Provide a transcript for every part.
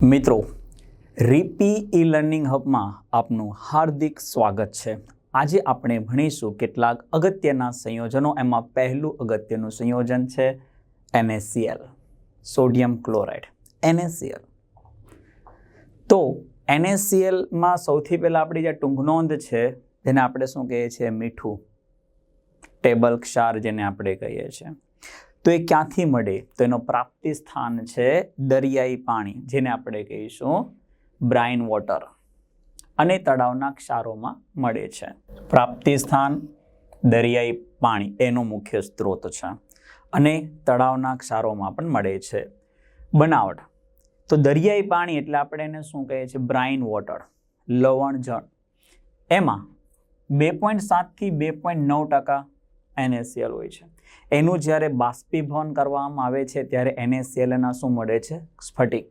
મિત્રો, રીપી e learning હબમાં આપનું હાર્દિક સ્વાગત છે. આજે આપણે ભણીશું કેટલાક અગત્યના સંયોજનો. એમાં પહેલું અગત્યનું સંયોજન છે એનએસસીએલ સોડિયમ ક્લોરાઇડ એનએસસીએલ તો એનએસસીએલમાં સૌથી પહેલાં આપણી જે ટૂંકનોંધ છે, જેને આપણે શું કહીએ છીએ? મીઠું. ટેબલ ક્ષાર જેને આપણે કહીએ છીએ. તો એ ક્યાંથી મળે? તો એનો પ્રાપ્તિ સ્થાન છે દરિયાઈ પાણી, જેને આપણે કહીશું બ્રાઇન વોટર. અને તળાવના ક્ષારોમાં મળે છે. પ્રાપ્તિ સ્થાન દરિયાઈ પાણી, એનો મુખ્ય સ્ત્રોત છે. અને તળાવના ક્ષારોમાં પણ મળે છે. બનાવટ. તો દરિયાઈ પાણી એટલે આપણે એને શું કહીએ છીએ? બ્રાઇન વોટર, લવણ જળ. એમાં બે પોઈન્ટ સાતથી બે પોઈન્ટ નવ ટકા એનએસીએલ હોય છે. એનું જ્યારે બાષ્પીભવન કરવામાં આવે છે, ત્યારે એને સેલના શું મળે છે? સ્ફટિક.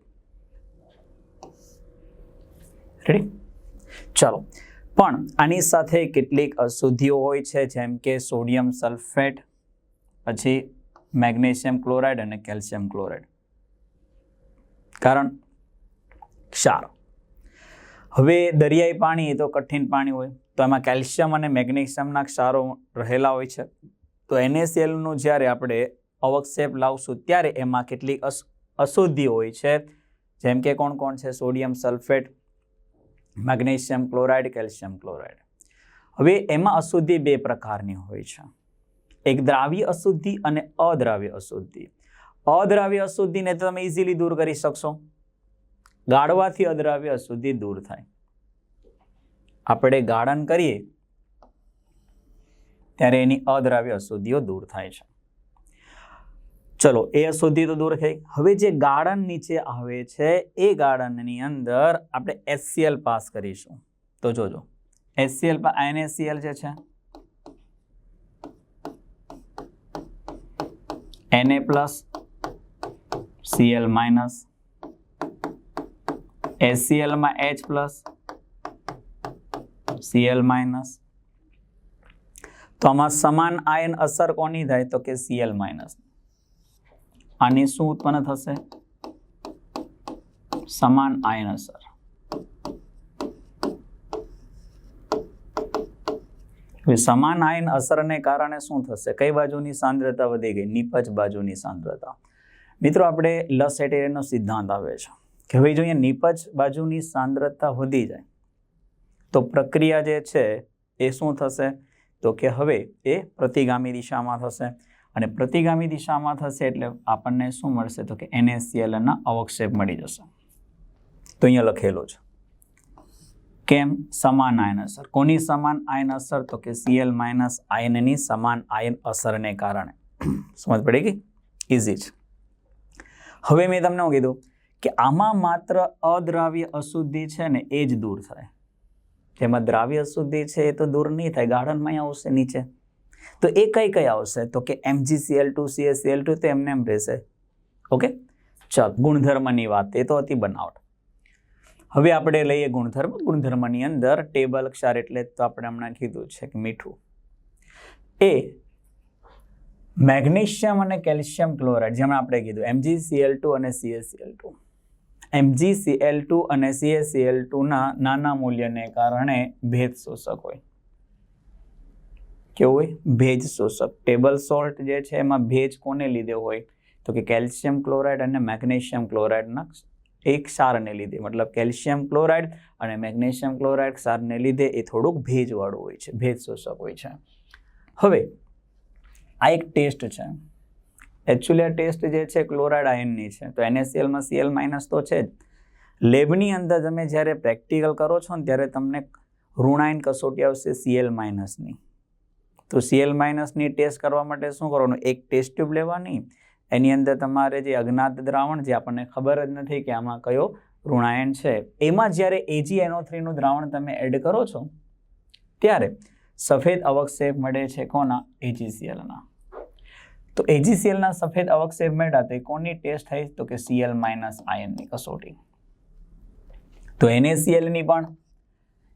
રેડી ચલો. પણ આની સાથે કેટલીક અશુદ્ધિઓ હોય છે, જેમ કે સોડિયમ સલ્ફેટ, પછી મેગ્નેશિયમ ક્લોરાઇડ અને કેલ્શિયમ ક્લોરાઇડ. કારણ? ક્ષાર. હવે દરિયાઈ પાણી એ તો કઠિન પાણી હોય. તો એમાં કેલ્શિયમ અને મેગ્નેશિયમના ક્ષારો રહેલા હોય છે. તો NaClનું જ્યારે આપણે અવક્ષેપ લાવશું, ત્યારે એમાં કેટલીક અશુદ્ધિ હોય છે. જેમ કે કોણ કોણ છે? Sodium sulphate, magnesium chloride, calcium chloride. હવે એમાં અશુદ્ધિ બે પ્રકારની હોય છે. એક દ્રાવ્ય અશુદ્ધિ અને અદ્રાવ્ય અશુદ્ધિ. અદ્રાવ્ય અશુદ્ધિને તમે ઇઝીલી દૂર કરી શકશો. ગાળવાથી અદ્રાવ્ય અશુદ્ધિ દૂર થાય. આપણે ગાળન કરીએ ત્યારે એની અદ્રાવ્ય અશુદ્ધિઓ દૂર થાય છે. ચલો, એ અશુદ્ધિ તો દૂર થઈ. હવે જે ગાર્ડન નીચે આવે છે, એ ગાર્ડનની અંદર આપણે એસસીએલ પાસ કરીશું. તો જોજો. એસસીએલ પર NaCl જે છે? એનએ પ્લસ સીએલ માઇનસ એસસીએલમાં એચ પ્લસ સીએલ માઇનસ તો આમાં સમાન આયન અસર કોની થાય? તો કે સીએલ માઇનસ આની શું ઉત્પન્ન થશે? સમાન આયન અસર. સમાન આયન અસરને કારણે શું થશે? કઈ બાજુની સાંદ્રતા વધી ગઈ? નિપજ બાજુની સાંદ્રતા. મિત્રો, આપણે લસ એટેરિયનનો સિદ્ધાંત આવે છે કે હવે જો અહીંયા નિપજ બાજુની સાંદ્રતા વધી જાય, તો પ્રક્રિયા જે છે એ શું થશે? તો કે હવે એ પ્રતિગામી દિશામાં થશે. અને પ્રતિગામી દિશામાં થશે એટલે આપણને શું મળશે? તો કે એનએસસીએલના અવક્ષેપ મળી જશે. તો અહીંયા લખેલું છે. કેમ? સમાન આયન અસર. કોની સમાન આયન અસર? તો કે સીએલ માઇનસ આયનની સમાન આયન અસરને કારણે. સમજ પડી ગઈ? ઇઝી છે. હવે મેં તમને શું કીધું? કે આમાં માત્ર અદ્રાવ્ય અશુદ્ધિ છે ને એ જ દૂર થાય. જેમાં દ્રાવ્ય અશુદ્ધિ છે એ તો દૂર નહીં થાય, ગાર્ડનમાં આવશે નીચે. તો એ કઈ કઈ આવશે? તો કે એમજીસીએલ ટુ CaCl2 તો એમને એમ રહેશે. ઓકે? ચાલ, ગુણધર્મની વાત, એ તો હતી બનાવટ. હવે આપણે લઈએ ગુણધર્મ. ગુણધર્મની અંદર ટેબલ, ક્ષાર એટલે તો આપણે હમણાં કીધું છે કે મીઠું. એ મેગ્નેશિયમ અને કેલ્શિયમ ક્લોરાઇડ જેમ આપણે કીધું MgCl2 અને CaCl2 MgCl2 અને સીએસીએલ ટુના નાના મૂલ્યને કારણે ભેજ શોષક હોય. કેવું હોય? ભેજ શોષક. ટેબલ સોલ્ટ જે છે એમાં ભેજ કોને લીધે હોય? તો કે કેલ્શિયમ ક્લોરાઇડ અને મેગ્નેશિયમ ક્લોરાઇડના એક ક્ષારને લીધે. મતલબ કેલ્શિયમ ક્લોરાઇડ અને મેગ્નેશિયમ ક્લોરાઇડ ક્ષારને લીધે એ થોડુંક ભેજવાળું હોય છે. ભેજ શોષક હોય છે. હવે, આ એક ટેસ્ટ છે. એકચ્યુઅલી આ ટેસ્ટ જે છે ક્લોરાઇડ આયનની છે. તો એનએસસીએલમાં સીએલ માઇનસ તો છે જ. લેબની અંદર તમે જ્યારે પ્રેક્ટિકલ કરો છો ને, ત્યારે તમને ઋણાયન કસોટી આવશે સીએલ માઇનસની તો સીએલ માઇનસની ટેસ્ટ કરવા માટે શું કરવાનું? એક ટેસ્ટ ટ્યુબ લેવાની. એની અંદર તમારે જે અજ્ઞાત દ્રાવણ, જે આપણને ખબર જ નથી કે આમાં કયો ઋણાયન છે. એમાં જ્યારે એજી એનો થ્રીનું દ્રાવણ તમે એડ કરો છો, ત્યારે સફેદ અવક્ષેપ મળે છે કોના? એજીસીએલના તો એજીસીએલના સફેદ અવક્ષેપ મેળા તે કોની ટેસ્ટ થઈ તો કે સીએલ માઇનસ આયનની કસોટી. તો એનએસીએલની પણ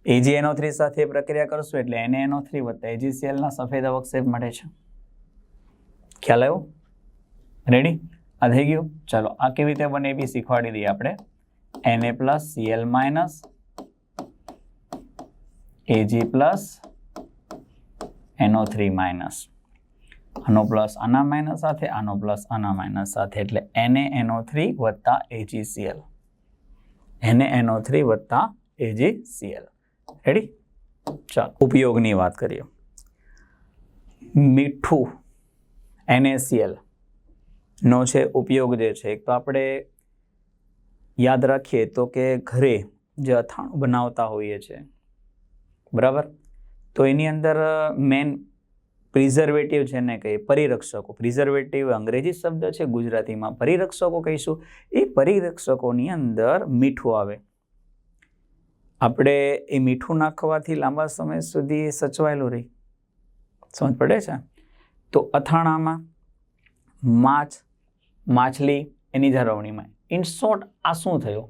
એજીએનઓ થ્રી સાથે પ્રક્રિયા કરશું એટલે એનએનઓ થ્રી વત્તા એજીસીએલના સફેદ અવક્ષેપ મળે છે. ખ્યાલ આવ્યો? રેડી આ થઈ ગયું? ચાલો, આ કેવી રીતે બને એ બી શીખવાડી દઈએ આપણે. NA plus CL minus AG plus NO three minus આનો પ્લસ, આના માઇનસ સાથે, આનો પ્લસ, આના માઇનસ સાથે. એટલે એને એનો થ્રી વત્તા એજીસીએલ એને એનો થ્રી વત્તા એજીસીએલ રેડી ચાલો, ઉપયોગની વાત કરીએ. મીઠું એનએસીએલ નો છે, ઉપયોગ જે છે, એક તો આપણે યાદ રાખીએ તો કે ઘરે જે અથાણું બનાવતા હોઈએ છીએ બરાબર? તો એની અંદર મેન પ્રિઝર્વેટિવ છે ને કહીએ, પરિરક્ષકો. પ્રિઝર્વેટિવ અંગ્રેજી શબ્દ છે, ગુજરાતીમાં પરિરક્ષકો કહીશું. એ પરિરક્ષકોની અંદર મીઠું આવે. આપણે એ મીઠું નાખવાથી લાંબા સમય સુધી સચવાયેલું રહી. સમજ પડે છે? તો અથાણામાં માછ, માછલી એની જાળવણીમાં. ઇન શોર્ટ આ શું થયો?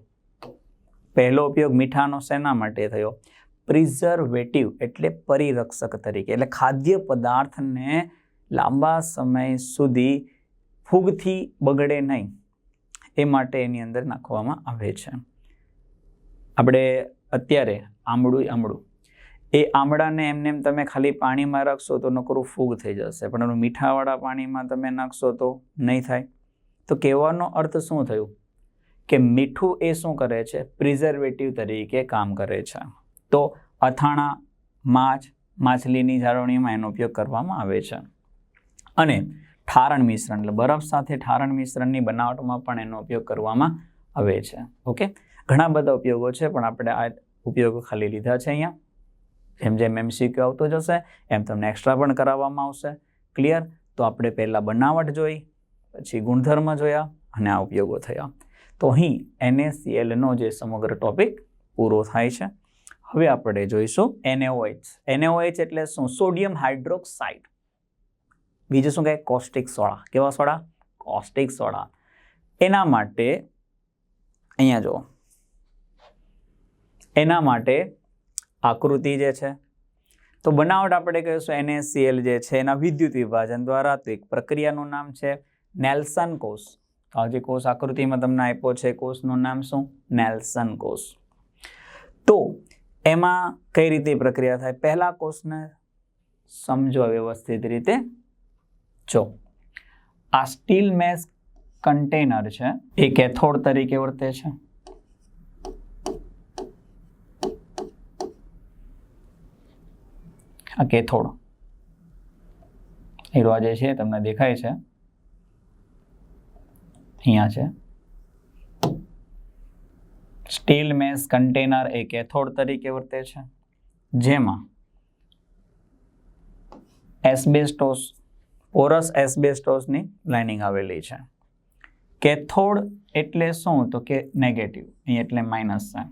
પહેલો ઉપયોગ મીઠાનો શેના માટે થયો? પ્રિઝર્વેટિવ એટલે પરિરક્ષક તરીકે. એટલે ખાદ્ય પદાર્થને લાંબા સમય સુધી ફૂગથી બગડે નહીં. એ માટે એની અંદર નાખવામાં આવે છે. આપણે અત્યારે આમળું આમળું. એ આમળાને એમને એમ તમે ખાલી પાણીમાં રાખશો તો નકરું ફૂગ થઈ જશે. પણ એનું મીઠાવાળા પાણીમાં તમે નાખશો તો નહીં થાય. તો કહેવાનો અર્થ શું થયું? કે મીઠું એ શું કરે છે? પ્રિઝર્વેટિવ તરીકે કામ કરે છે. તો અથાણા માછ માછલીની જાળવણીમાં એનો ઉપયોગ કરવામાં આવે છે. અને ઠારણ મિશ્રણ, એટલે બરફ સાથે ઠારણ મિશ્રણની બનાવટમાં પણ એનો ઉપયોગ કરવામાં આવે છે. ઓકે? ઘણા બધા ઉપયોગો છે, પણ આપણે આ ઉપયોગો ખાલી લીધા છે અહીંયા. જેમ જેમ એમસીક્યુ આવતો જશે, એમ તમને એક્સ્ટ્રા પણ કરાવવામાં આવશે. ક્લિયર તો આપણે પહેલાં બનાવટ જોઈ, પછી ગુણધર્મ જોયા, અને આ ઉપયોગો થયા. તો અહીં એનએસીએલનો જે સમગ્ર ટોપિક પૂરો થાય છે. હવે આપણે જોઈશું N A O H. N A O H એટલે શું? Sodium hydroxide. બીજું શું કહે કોસ્ટિક સોડા. કેવા સોડા? Caustic soda. એના માટે, અહીંયા જુઓ. એના માટે આકૃતિ જે છે, તો બનાવટ આપણે કહીશું એનએસીએલ જે છે, એના વિદ્યુત વિભાજન દ્વારા, તો એક પ્રક્રિયાનું નામ છે નેલ્સન કોષ. આ જે કોષ આકૃતિમાં તમને આપ્યો છે કોષનું નામ શું? નેલ્સન કોષ. તો એમાં કઈ રીતે પ્રક્રિયા થાય? પહેલા કોષને સમજો વ્યવસ્થિત રીતે. જો, આ સ્ટીલ મેસ કન્ટેનર છે, એ કેથોડ તરીકે વર્તે છે. આ કેથોડ. હીરો જે છે તમને દેખાય છે. અહીંયા છે. સ્ટીલ મેસ કન્ટેનર એ કેથોડ તરીકે વર્તે છે, જેમાં એસબેસ્ટોસ, પોરસ એસબેસ્ટોસની લાઇનિંગ આવેલી છે. કેથોડ એટલે શું? તો કે નેગેટિવ અહીં એટલે માઇનસ છે.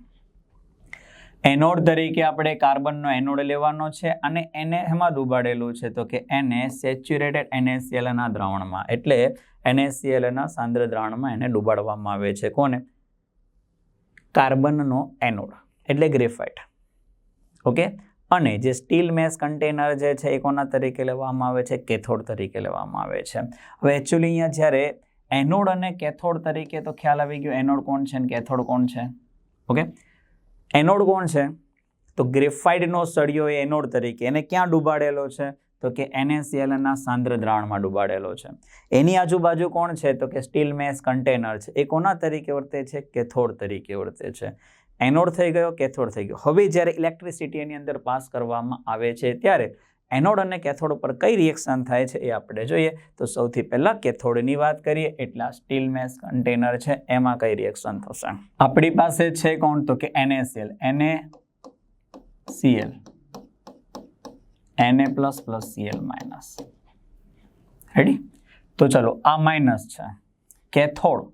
એનોડ તરીકે આપણે કાર્બનનો એનોડ લેવાનો છે અને એને એમાં ડૂબાડેલું છે, તો કે એને સેચ્યુરેટેડ એનએસીએલના દ્રાવણમાં, એટલે એનએસીએલના સાંદ્ર દ્રાવણમાં એને ડૂબાડવામાં આવે છે. કોને? કાર્બનનો એનોડ, એટલે ગ્રેફાઇટ. ઓકે? અને જે સ્ટીલ મેસ કન્ટેનર જે છે, એ કોના તરીકે લેવામાં આવે છે? કેથોડ તરીકે લેવામાં આવે છે. હવે એકચ્યુઅલી અહીંયા જ્યારે એનોડ અને કેથોડ તરીકે, તો ખ્યાલ આવી ગયો, એનોડ કોણ છે અને કેથોડ કોણ છે? ઓકે? એનોડ કોણ છે? તો ગ્રેફાઇટનો સળિયો એ એનોડ તરીકે, એને ક્યાં ડૂબાડેલો છે? તો કે એનએસીએલના સાંદ્ર દ્રાવણમાં ડૂબાડેલો છે. એની આજુબાજુ કોણ છે? તો કે સ્ટીલ મેસ કન્ટેનર છે. એ કોના તરીકે વર્તે છે? કેથોડ તરીકે વર્તે છે. એનોડ થઈ ગયો, કેથોડ થઈ ગયો. હવે જ્યારે ઇલેક્ટ્રિસિટી એની અંદર પાસ કરવામાં આવે છે ત્યારે એનોડ અને કેથોડ ઉપર કઈ રિએક્શન થાય છે એ આપણે જોઈએ. તો સૌથી પહેલાં કેથોડની વાત કરીએ, એટલા સ્ટીલ મેસ કન્ટેનર છે, એમાં કઈ રિએક્શન થશે? આપણી પાસે છે કોણ? તો કે NaCl Na Cl એ plus plus C L minus ready તો ચલો, આ માઇનસ છે. કેથોડ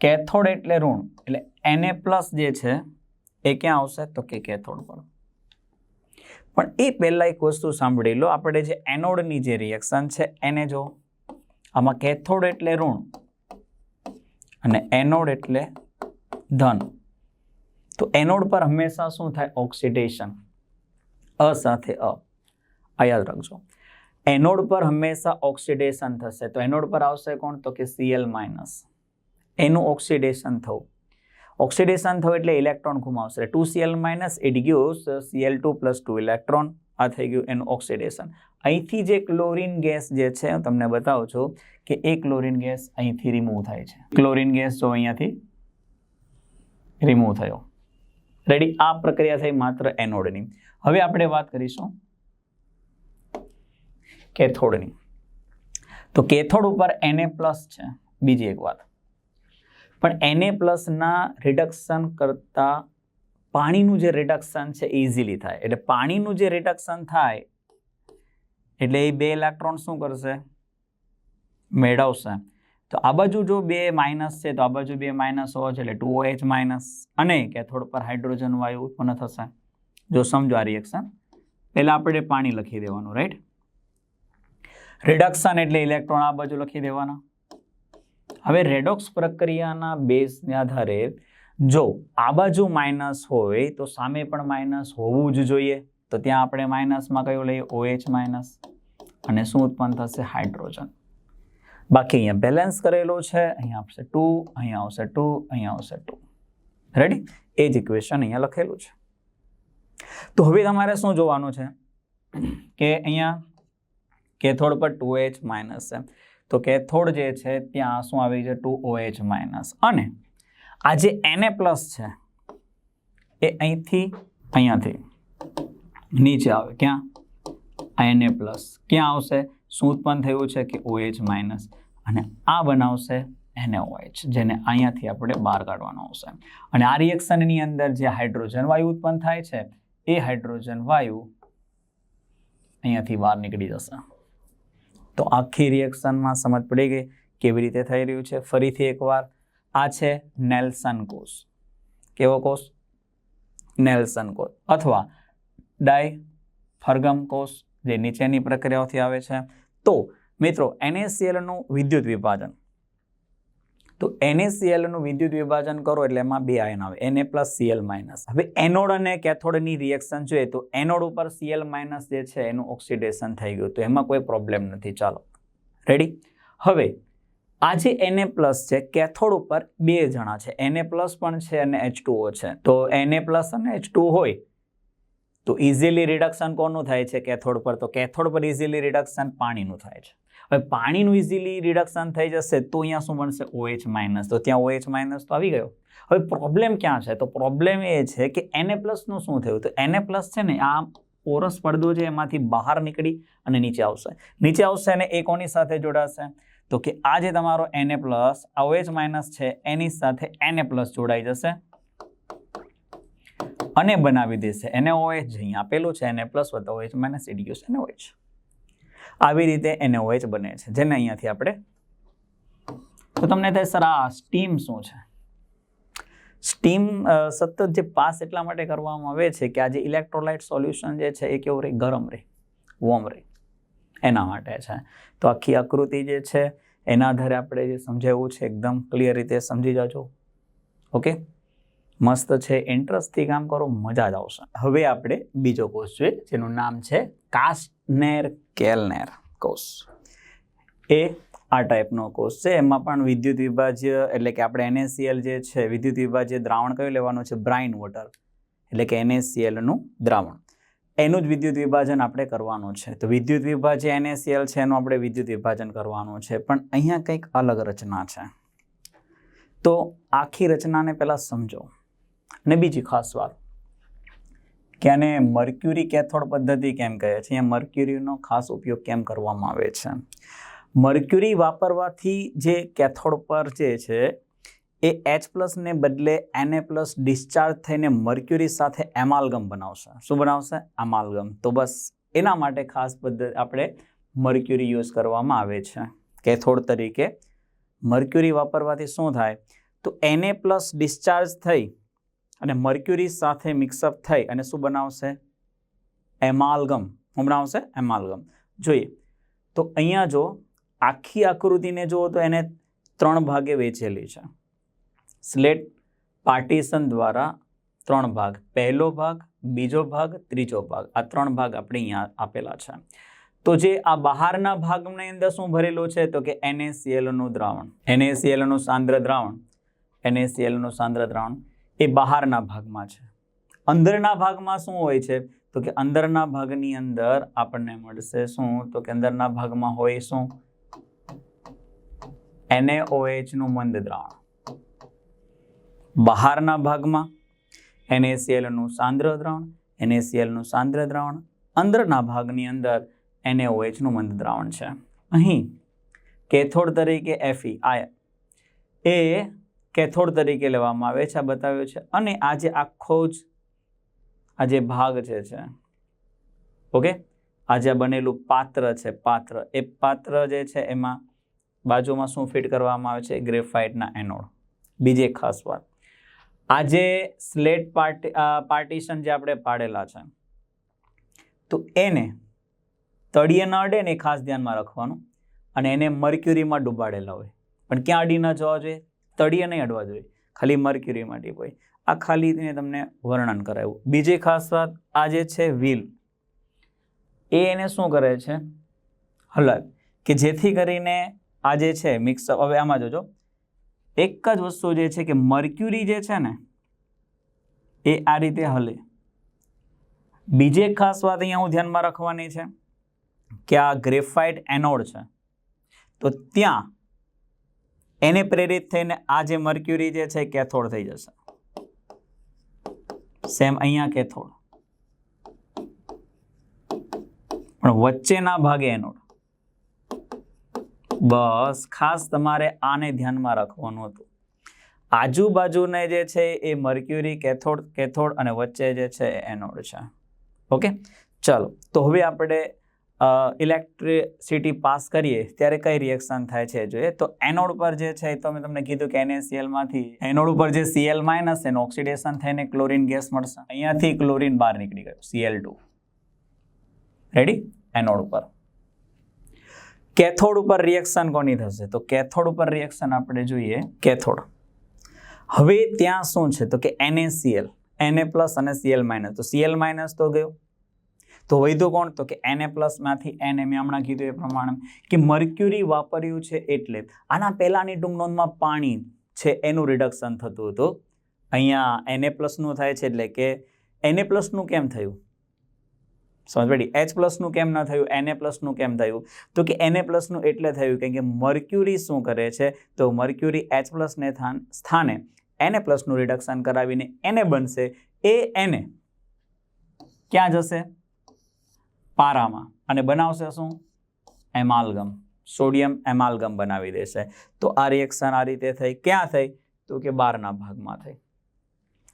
કેથોડ એટલે ઋણ. એટલે એને પ્લસ જે છે, એ ક્યાં આવશે? તો કે કેથોડ પર. પણ એ પહેલાં એક વસ્તુ સાંભળી લો. આપણે જે એનોડની જે રિએક્શન છે, એને જો, આમાં કેથોડ એટલે ઋણ અને એનોડ એટલે ધન. તો એનોડ પર હંમેશા શું થાય? ઓક્સિડેશન અ સાથે અ. આ યાદ રાખજો. એનોડ પર હંમેશા ઓક્સિડેશન થશે. તો એનોડ પર આવશે કોણ? તો કે સીએલ માઇનસ એનું ઓક્સિડેશન થવું. ઓક્સિડેશન થવું એટલે ઇલેક્ટ્રોન ગુમાવશે. Two C L minus it gives C L two plus two electron. આ થઈ ગયું એનું ઓક્સિડેશન. અહીંથી જે ક્લોરિન ગેસ જે છે, હું તમને બતાવું છું કે એ ક્લોરિન ગેસ અહીંથી રિમૂવ થાય છે. ક્લોરિન ગેસ જો અહીંયાથી રિમૂવ થયો. રેડી આ પ્રક્રિયા થઈ માત્ર એનોડની. હવે આપણે વાત કરીશું કેથોડની. તો કેથોડ ઉપર Na પ્લસ છે, બીજી એક વાત. પણ એને પ્લસના રિડક્શન કરતાં પાણીનું જે રિડક્શન છે ઇઝીલી થાય. એટલે પાણીનું જે રિડક્શન થાય, એટલે એ બે ઇલેક્ટ્રોન શું કરશે? મેળવશે. તો આ બાજુ જો બે માઇનસ છે, તો આ બાજુ બે માઇનસ હોવા છે એટલે ટુ એચ માઇનસ અને કેથોડ પર હાઇડ્રોજન વાયુ ઉત્પન્ન થશે. જો સમજો આ રિએક્શન પહેલાં આપણે પાણી લખી દેવાનું રાઈટ રિડક્શન એટલે ઇલેક્ટ્રોન આ બાજુ લખી દેવાના. હવે રેડોક્સ પ્રક્રિયાના બેઝને આધારે જો આ બાજુ માઇનસ હોય તો સામે પણ માઇનસ હોવું જ જોઈએ. તો ત્યાં આપણે માઇનસમાં કયું લઈએ? ઓએચ માઇનસ અને શું ઉત્પન્ન થશે? હાઇડ્રોજન બાકી અહીંયા બેલેન્સ કરેલો છે, અહીંયા આવશે ટુ અહીંયા આવશે ટુ અહીંયા આવશે ટુ રેડી એ જ ઇક્વેશન અહીંયા લખેલું છે. તો હવે તમારે શું જોવાનું છે? કે અહીંયા કેથોડ પર ટુ એચ માઇનસ છે તો કેથોડ જે છે, ત્યાં શું આવી છે? Two OH minus. અને આ જે એને પ્લસ છે, એ અહીંથી અહીંયાથી નીચે આવે. ક્યાં? Na plus. ક્યાં આવશે? શું ઉત્પન્ન થયું છે? કે ઓએચ માઇનસ. અને આ બનાવશે એને ઓએચ જેને અહીંયાથી આપણે બહાર કાઢવાનો આવશે. અને આ રિએક્શનની અંદર જે હાઇડ્રોજન વાયુ ઉત્પન્ન થાય છે, એ હાઇડ્રોજન વાયુ અહીંયાથી બહાર નીકળી જશે. તો આખી રિએક્શનમાં સમજ પડી ગઈ કેવી રીતે થઈ રહ્યું છે. ફરીથી એકવાર, આ છે નેલ્સન કોષ. કેવો કોષ? નેલ્સન કોષ. અથવા ડાય ફર્ગમ કોષ જે નીચેની પ્રક્રિયાઓથી આવે છે. તો મિત્રો એનએસીએલનું વિદ્યુત વિભાજન. તો એનએસીએલનું વિદ્યુત વિભાજન કરો એટલે એમાં બે આયન આવે. એને પ્લસ સીએલ માઇનસ હવે એનોડ અને કેથોડની રિએક્શન જોઈએ તો એનોડ ઉપર સીએલ માઇનસ જે છે એનું ઓક્સિડેશન થઈ ગયું. તો એમાં કોઈ પ્રોબ્લેમ નથી. ચાલો. રેડી હવે આજે એને પ્લસ છે, કેથોડ ઉપર બે જણા છે. એને પ્લસ પણ છે અને એચ છે. તો એને પ્લસ અને એચ હોય તો ઇઝીલી રિડક્શન કોનું થાય છે? કેથોડ પર. તો કેથોડ પર ઇઝીલી રિડક્શન પાણીનું થાય છે. હવે પાણીનું ઇઝીલી રિડક્શન થઈ જશે તો અહીંયા શું બનશે? ઓએચ માઇનસ તો ત્યાં ઓએચ માઇનસ તો આવી ગયો. હવે પ્રોબ્લેમ ક્યાં છે? તો પ્રોબ્લેમ એ છે કે એને પ્લસનું શું થયું? તો એને પ્લસ છે ને આ ઓરસ પડદો છે એમાંથી બહાર નીકળી અને નીચે આવશે. નીચે આવશે અને એ કોની સાથે જોડાશે? તો કે આ જે તમારો એને પ્લસ OH માઇનસ છે, એની સાથે એને પ્લસ જોડાઈ જશે. અને બનાવી દેશે. એને ઓએચ અહીં આપેલું છે, એને પ્લસ વત્તા ઓએચ માઇનસ રિડ્યુસ એને ઓએચ આવી રીતે એને ઓએચ બને છે, જેને અહીંયાથી આપણે તો તમને થાય સર આ સ્ટીમ શું છે? સ્ટીમ સતત જે પાસ એટલા માટે કરવામાં આવે છે કે આ જે ઇલેક્ટ્રોલાઇટ સોલ્યુશન જે છે એ કેવું રહે ગરમ રહે વોર્મ રહે એના માટે છે. તો આખી આકૃતિ જે છે, એના આધારે આપણે જે સમજાવ્યું છે, એકદમ ક્લિયર રીતે સમજી જાજો. ઓકે મસ્ત છે ઇન્ટરેસ્ટથી કામ કરો, મજા જ આવશે. હવે આપણે બીજો કોર્સ જોઈએ, જેનું નામ છે કાસ્ટનેર કેલનેર કોર્સ એ આ ટાઈપનો કોર્સ છે. એમાં પણ વિદ્યુત વિભાજ્ય એટલે કે આપણે એનએસસીએલ જે છે, વિદ્યુત વિભાજ્ય દ્રાવણ કયું લેવાનું છે? Brine water. એટલે કે એનએસસીએલનું દ્રાવણ. એનું જ વિદ્યુત વિભાજન આપણે કરવાનું છે. તો વિદ્યુત વિભાજ્ય એનએસીએલ છે, એનું આપણે વિદ્યુત વિભાજન કરવાનું છે. પણ અહીંયા કંઈક અલગ રચના છે. તો આખી રચનાને પહેલાં સમજો. અને બીજી ખાસ વાત કે આને મર્ક્યુરી કેથોડ પદ્ધતિ કેમ કહે છે? અહીંયા મર્ક્યુરીનો ખાસ ઉપયોગ કેમ કરવામાં આવે છે? મર્ક્યુરી વાપરવાથી જે કેથોડ પર જે છે, એ એચ પ્લસને બદલે એને પ્લસ ડિસ્ચાર્જ થઈને મર્ક્યુરી સાથે એમાલગમ બનાવશે. શું બનાવશે? એમાલગમ તો બસ એના માટે ખાસ પદ્ધતિ આપણે મર્ક્યુરી યુઝ કરવામાં આવે છે. કેથોડ તરીકે મર્ક્યુરી વાપરવાથી શું થાય? તો એને પ્લસ ડિસ્ચાર્જ થઈ અને મર્ક્યુરી સાથે મિક્સઅપ થઈ અને શું બનાવશે? એમાલગમ. શું બનાવશે? એમાલગમ. જોઈએ. તો અહીંયા જો આખી આકૃતિને જુઓ તો એને ત્રણ ભાગે વેચેલી છે. સ્લેટ પાર્ટીશન દ્વારા ત્રણ ભાગ. પહેલો ભાગ, બીજો ભાગ, ત્રીજો ભાગ. આ ત્રણ ભાગ આપણે અહીંયા આપેલા છે. તો જે આ બહારના ભાગની અંદર શું ભરેલું છે? તો કે એનએસીએલનું દ્રાવણ. એનએસીએલનું સાંદ્ર દ્રાવણ. એનએસીએલનું સાંદ્ર દ્રાવણ. એ બહારના ભાગમાં છે. અંદરના ભાગમાં શું હોય છે? તો કે અંદરના ભાગની અંદર આપણને મળશે શું? તો કે અંદરના ભાગમાં હોય શું? NaOH નું મંદ દ્રાવણ બહારના ભાગમાં NaCl નું સાંદ્ર દ્રાવણ NaCl નું સાંદ્ર દ્રાવણ અંદરના ભાગની અંદર NaOH નું મંદ દ્રાવણ છે. અહીં કેથોડ તરીકે Fe, આ એ કેથોડ તરીકે લેવામાં આવે છે, આ બતાવ્યું છે. અને આ જે આખો જ, આ જે ભાગ છે છે, ઓકે? આ બનેલું પાત્ર છે, પાત્ર. એ પાત્ર જે છે, એમાં બાજુમાં શું ફિટ કરવામાં આવે છે? ગ્રેફાઇટના એનોડ. બીજી એક ખાસ વાત. આ જે સ્લેટ પાર્ટી પાર્ટીશન જે આપણે પાડેલા છે, તો એને તળિયે ન અડે ને ખાસ ધ્યાનમાં રાખવાનું અને એને મર્ક્યુરીમાં ડૂબાડેલા હોય. પણ ક્યાં અડી ન જવા જોઈએ? તળિયે નહીં અડવા જોઈએ. ખાલી મર્ક્યુરી માટે હોય આ ખાલી તમને વર્ણન કરાયું. બીજી ખાસ વાત આ જે છે વ્હીલ, એ એને શું કરે છે? હલાવે કે જેથી કરીને આ જે છે મિક્સઅપ હવે આમાં જોજો. એક જ વસ્તુ જે છે કે મર્ક્યુરી જે છે ને, એ આ રીતે હલે. બીજી એક ખાસ વાત અહીંયા હું ધ્યાનમાં રાખવાની છે કે આ ગ્રેફાઇટ એનોડ છે. તો ત્યાં એને પ્રેરિત થઈને આ જે મર્ક્યુરી જે છે કેથોડ થઈ જશે. સેમ અહીંયા કેથોડ. પણ વચ્ચેના ભાગે એનોડ. બસ ખાસ તમારે આને ધ્યાનમાં રાખવાનું હતું. આજુબાજુને જે છે એ મર્ક્યુરી, કેથોડ કેથોડ અને વચ્ચે જે છે એનોડ છે. ઓકે? ચાલો, તો હવે આપણે ઇલેક્ટ્રિસિટી પાસ કરીએ, ત્યારે કઈ રિએક્શન થાય છે જોઈએ? તો એનોડ પર જે છે તો મેં તમને કીધું કે એનએસીએલમાંથી એનોડ ઉપર જે સીએલ માઇનસ એનું ઓક્સિડેશન થઈને ક્લોરિન ગેસ મળશે. અહીંયાથી ક્લોરિન બહાર નીકળી ગયો સીએલ ટુ રેડી એનોડ ઉપર. કેથોડ ઉપર રિએક્શન કોની થશે? તો કેથોડ ઉપર રિએક્શન આપણે જોઈએ કેથોડ હવે ત્યાં શું છે? તો કે N A C L N A plus અને સીએલ માઇનસ તો સીએલ માઇનસ તો ગયો. તો વૈધો કોણ? તો કે Na પ્લસમાંથી એને મેં હમણાં કીધું એ પ્રમાણે. કે મર્ક્યુરી વાપર્યું છે એટલે આના પહેલાંની ટૂંક નોંધમાં પાણી છે એનું રિડક્શન થતું હતું. અહીંયા Na પ્લસનું થાય છે એટલે કે Na પ્લસનું કેમ થયું? સમજ પડી? એચ પ્લસનું કેમ ન થયું? એને પ્લસનું કેમ થયું? તો કે એને પ્લસનું એટલે થયું કેમ કે મર્ક્યુરી શું કરે છે? તો મર્ક્યુરી એચ પ્લસને સ્થાને એને પ્લસનું રિડક્શન કરાવીને એને બનશે. એ એને ક્યાં જશે? પારામાં. અને બનાવશે શું? એમાલ્ગમ. સોડિયમ એમાલગમ બનાવી દેશે. તો આ રિએક્શન આ રીતે થઈ. ક્યાં થઈ? તો કે બહારના ભાગમાં થઈ.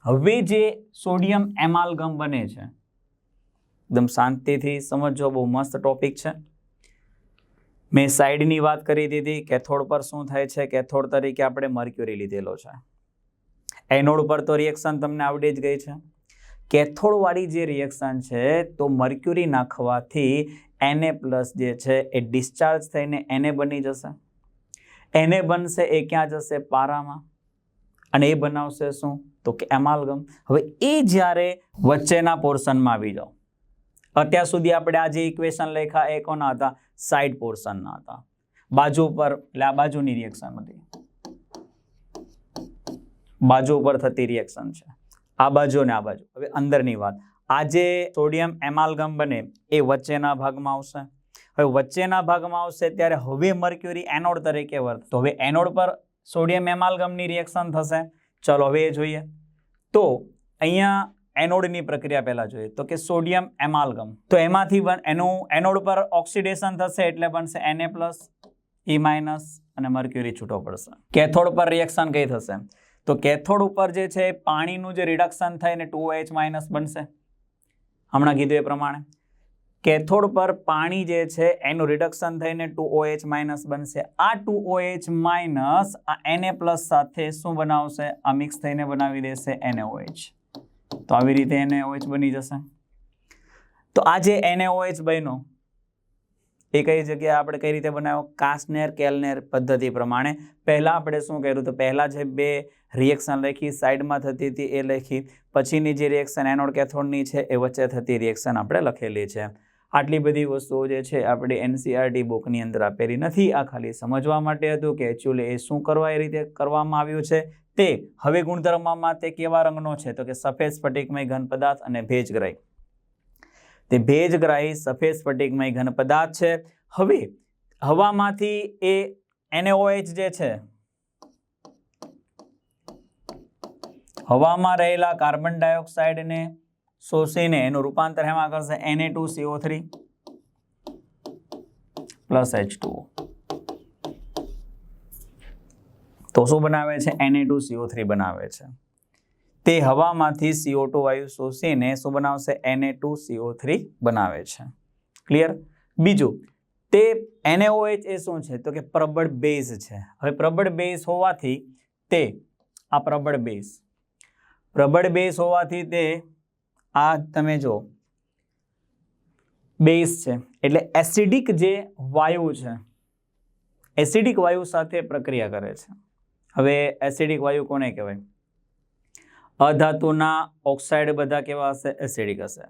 હવે જે સોડિયમ એમાલ્ગમ બને છે, એકદમ શાંતિથી સમજો બહુ મસ્ત ટોપિક છે. મેં સાઈડની વાત કરી દીધી, કેથોડ પર શું થાય છે? કેથોડ તરીકે આપણે મર્ક્યુરી લીધેલો છે. એનોડ પર તો રિએક્શન તમને આવડી જ ગઈ છે. કેથોડવાળી જે રિએક્શન છે, તો મર્ક્યુરી નાખવાથી એને પ્લસ જે છે, એ ડિસ્ચાર્જ થઈને એને બની જશે. એને બનશે એ ક્યાં જશે? પારામાં. અને એ બનાવશે શું? તો કે એમાલગમ હવે એ જ્યારે વચ્ચેના પોર્શનમાં આવી જાઓ. અત્યાર સુધી આપણે આ જે ઇક્વેશન લખ્યા એ કોના હતા? સાઈડ પોર્શનના હતા. બાજુ પર એટલે આ બાજુની રિએક્શન હતી. બાજુ ઉપર થતી રિએક્શન છે. આ બાજુ અને આ બાજુ. હવે અંદરની વાત. આ જે સોડિયમ એમાલ્ગમ બને એ વચ્ચેના ભાગમાં આવશે. હવે વચ્ચેના ભાગમાં આવશે ત્યારે હવે મર્ક્યુરી એનોડ તરીકે વર્ત. તો હવે એનોડ પર સોડિયમ એમાલગમની રિએક્શન થશે. ચલો હવે એ જોઈએ. તો અહીંયા એનોડની પ્રક્રિયા પહેલાં જોઈએ. તો કે સોડિયમ એમાલ્ગમ. તો એમાંથી બન, એનું, એનોડ પર ઓક્સિડેશન થશે એટલે બનશે એનએ પ્લસ ઈ માઇનસ અને મર્ક્યુરી છૂટો પડશે. કેથોડ પર રિએક્શન કઈ થશે? તો કેથોડ ઉપર જે છે, પાણીનું જે રિડક્શન થાય ને ટુ એચ માઇનસ બનશે. હમણાં કીધું એ પ્રમાણે. કેથોડ પર પાણી જે છે, એનું રિડક્શન થઈને ટુ OH માઇનસ બનશે. આ ટુ OH માઇનસ આ એને પ્લસ સાથે શું બનાવશે? આ મિક્સ થઈને બનાવી દેશે NaOH તો આવી રીતે એને ઓ એચ બની જશે. તો આ જે NaOH બન્યો એ કઈ જગ્યાએ આપણે કઈ રીતે બનાવ્યો? કાસ્નેર કેલનેર પદ્ધતિ પ્રમાણે. પહેલાં આપણે શું કર્યું તો પહેલાં જે બે રિએક્શન લખી સાઈડમાં થતી હતી એ લખી. પછીની જે રિએક્શન એનોડ કેથોડની છે એ વચ્ચે થતી રિએક્શન આપણે લખેલી છે. આટલી બધી વસ્તુઓ જે છે આપણી એનસીઆરટી બુકની અંદર આપેલી નથી. આ ખાલી સમજવા માટે હતું કે એકચ્યુઅલી એ શું કરવા એ રીતે કરવામાં આવ્યું છે. તે હવે ગુણધર્મમાં તે કેવા રંગનો છે? તો કે સફેદ સ્ફટિકમય ઘન પદાર્થ અને ભેજગ્રાહી તે ભેજગ્રાહી સફેદ સ્ફટિકમય ઘન પદાર્થ છે. હવે, હવામાંથી એ એનએઓએચ જે છે, હવામાં રહેલા કાર્બન ડાયોક્સાઇડને શોષીને એનું રૂપાંતર એમાં કરશે? Na2CO3 પ્લસ એચ ટુ તો શું બનાવે છે? Na2CO3 બનાવે છે. તે હવામાંથી સીઓ ટુ વાયુ શોષીને શું બનાવશે Na2CO3 બનાવે છે. ક્લિયર બીજું, તે એનએઓએચ એ શું છે? તો કે પ્રબળ બેઝ છે. હવે પ્રબળ બેઝ હોવાથી તે, આ પ્રબળ બેઝ. પ્રબળ બેઝ હોવાથી તે, આ તમે જો બેઝ છે. એટલે એસિડિક જે વાયુ છે, એસિડિક વાયુ સાથે પ્રક્રિયા કરે છે. હવે એસિડિક વાયુ કોને કહેવાય? અધાતુના ઓક્સાઇડ બધા કેવા હશે? એસિડિક હશે.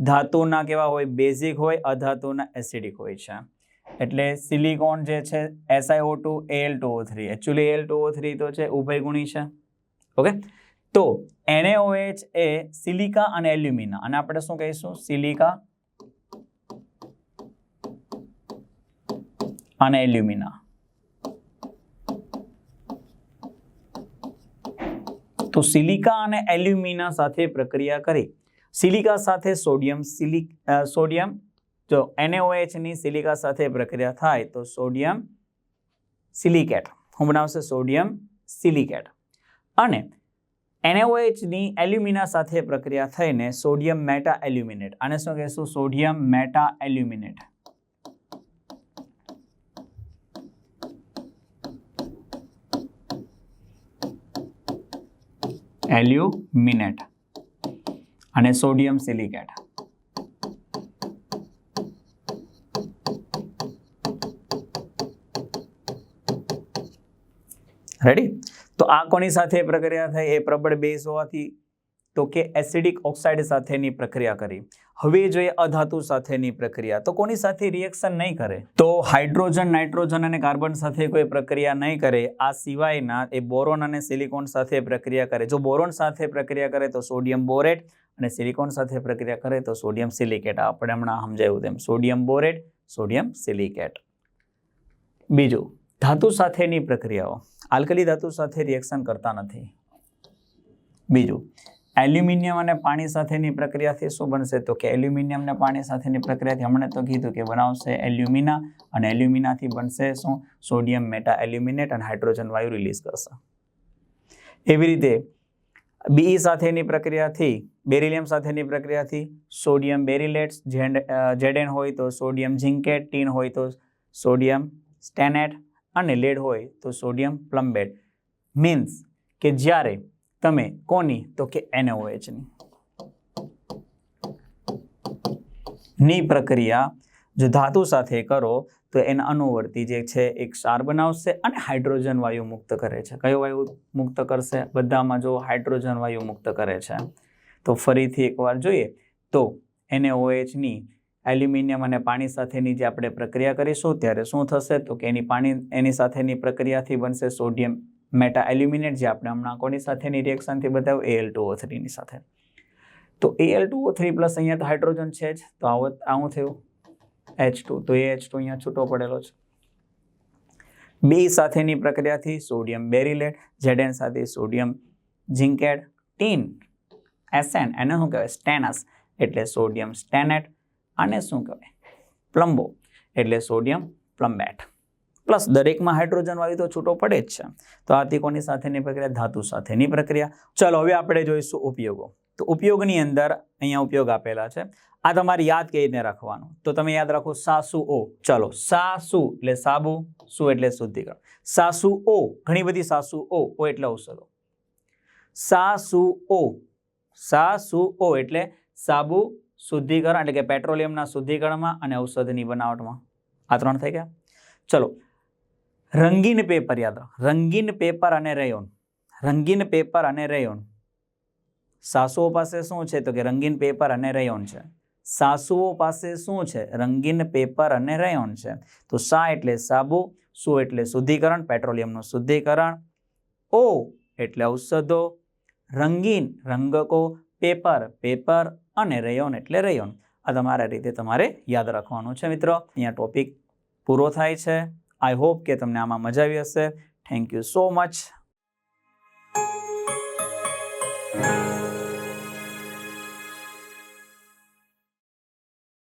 ધાતુના કેવા હોય? બેઝિક હોય, અધાતુના એસિડિક હોય છે. એટલે સિલિકોન જે છે SIO two L two O three actually L two O three તો છે ઉભયગુણી છે. ઓકે? તો એનએઓએચ એ સિલિકા અને એલ્યુમિના. અને આપણે શું કહીશું? સિલિકા અને એલ્યુમિના. તો સિલિકા અને એલ્યુમિના સાથે પ્રક્રિયા કરી. સિલિકા સાથે સોડિયમ સિલિક સોડિયમ, જો એનએઓએચની સિલિકા સાથે પ્રક્રિયા થાય તો સોડિયમ સિલિકેટ. હું બનાવશે? Sodium silicate. અને એનએઓએચની એલ્યુમિના સાથે પ્રક્રિયા થઈને સોડિયમ મેટા એલ્યુમિનેટ. આને શું કહેશું? Sodium meta aluminate. એલ્યુમિનેટ અને સોડિયમ સિલિકેટ. રેડી તો આ કોની સાથે પ્રક્રિયા થઈ? એ પ્રબળ બેઝ હોવાથી તો કે એસિડિક ઓક્સાઇડ સાથેની પ્રક્રિયા કરી. હવે જોઈએ અધાતુ સાથેની પ્રક્રિયા. તો કોની સાથે રિએક્શન નહીં કરે? તો હાઇડ્રોજન, નાઇટ્રોજન અને કાર્બન સાથે કોઈ પ્રક્રિયા નહીં કરે. આ સિવાયના એ બોરોન અને સિલિકોન સાથે પ્રક્રિયા કરે. જો બોરોન સાથે પ્રક્રિયા કરે તો સોડિયમ બોરેટ અને સિલિકોન સાથે પ્રક્રિયા કરે તો સોડિયમ સિલિકેટ. આપણે હમણાં સમજાયું તેમ. Sodium borate, sodium silicate. બીજું, ધાતુ સાથેની પ્રક્રિયાઓ. આલ્કલી ધાતુ સાથે રિએક્શન કરતા નથી. બીજું એલ્યુમિનિયમ અને પાણી સાથેની પ્રક્રિયાથી શું બનશે? તો કે એલ્યુમિનિયમ અને પાણી સાથેની પ્રક્રિયાથી હમણાં તો કીધું કે બનાવશે એલ્યુમિના અને એલ્યુમિનાથી બનશે શું? સોડિયમ, મેટા, એલ્યુમિનેટ અને હાઇડ્રોજન વાયુ રિલીઝ કરશે. એવી રીતે બીઈ સાથેની પ્રક્રિયાથી, બેરિલિયમ સાથેની પ્રક્રિયાથી સોડિયમ બેરિલેટ્સ જેડેન હોય તો સોડિયમ ઝિંકેટ, ટીન હોય તો સોડિયમ સ્ટેનેટ અને લેડ હોય તો સોડિયમ પ્લમ્બેટ. મીન્સ કે જ્યારે તમે કોની? તો કે એનઓએચની ની પ્રક્રિયા જો ધાતુ સાથે કરો, તો એના અનુવર્તી જે છે, એક ક્ષાર બનાવશે અને હાઇડ્રોજન વાયુ મુક્ત કરે છે. કયો વાયુ મુક્ત કરશે? બધામાં જો હાઇડ્રોજન વાયુ મુક્ત કરે છે. તો ફરીથી એકવાર જોઈએ, તો એને ઓએચની એલ્યુમિનિયમ અને પાણી સાથેની જે આપણે પ્રક્રિયા કરીશું, ત્યારે શું થશે? તો કે એની પાણી, એની સાથેની પ્રક્રિયાથી બનશે સોડિયમ મેટા એલ્યુમિનેટ જે આપણે હમણાં કોની સાથેની રિએક્શનથી બતાવ્યું? એલ ટુ ઓ થ્રીની સાથે. તો L two O three plus અહીંયા તો હાઇડ્રોજન છે જ. તો આવું આવું થયું? એચ ટુ તો એ એચ ટુ અહીંયા છૂટો પડેલો છે. બે સાથેની પ્રક્રિયાથી સોડિયમ બેરિલેટ જેડેન સાથે સોડિયમ ઝિંકેડ ટીન એસેન એને શું કહેવાય? સ્ટેનસ એટલે સોડિયમ સ્ટેનેટ અને શું કહેવાય? પ્લમ્બો એટલે સોડિયમ પ્લમ્બેટ પ્લસ દરેકમાં હાઇડ્રોજન વાયુ તો છૂટો પડે જ છે. તો આ તિકોની સાથેની પ્રક્રિયા ધાતુ સાથેની પ્રક્રિયા. ચલો, હવે આપણે જોઈશું ઉપયોગો. તો ઉપયોગની અંદર અહીંયા ઉપયોગ આપેલા છે. આ તમારે યાદ કઈ રીતે રાખવાનું? તો તમે યાદ રાખો સાસુ ઓ. ચલો, સાસુ એટલે સાબુ, સુ એટલે શુદ્ધિકરણ. સાસુ ઓ, ઘણી બધી સાસુ ઓ ઓ એટલે ઔષધો. સાસુ ઓ. સાસુ ઓ એટલે સાબુ, શુદ્ધિકરણ એટલે કે પેટ્રોલિયમના શુદ્ધિકરણમાં અને ઔષધની બનાવટમાં. આ ત્રણ થઈ ગયા? ચલો રંગીન પેપર યાદ રાખો. રંગીન પેપર અને રેયોન. રંગીન પેપર અને રેયોન. સાસુઓ પાસે શું છે? તો કે રંગીન પેપર અને રેયોન છે. સાસુઓ પાસે શું છે? રંગીન પેપર અને રેયોન છે. તો સા એટલે સાબુ, સુ એટલે શુદ્ધિકરણ, પેટ્રોલિયમનું શુદ્ધિકરણ. ઓ એટલે ઔષધો. રંગીન રંગકો, પેપર પેપર અને રેયોન એટલે રેયોન. આ તમારા રીતે તમારે યાદ રાખવાનું છે મિત્રો. અહીંયા ટોપિક પૂરો થાય છે. આઈ હોપ કે તમને આમાં મજા આવી હશે. Thank you so much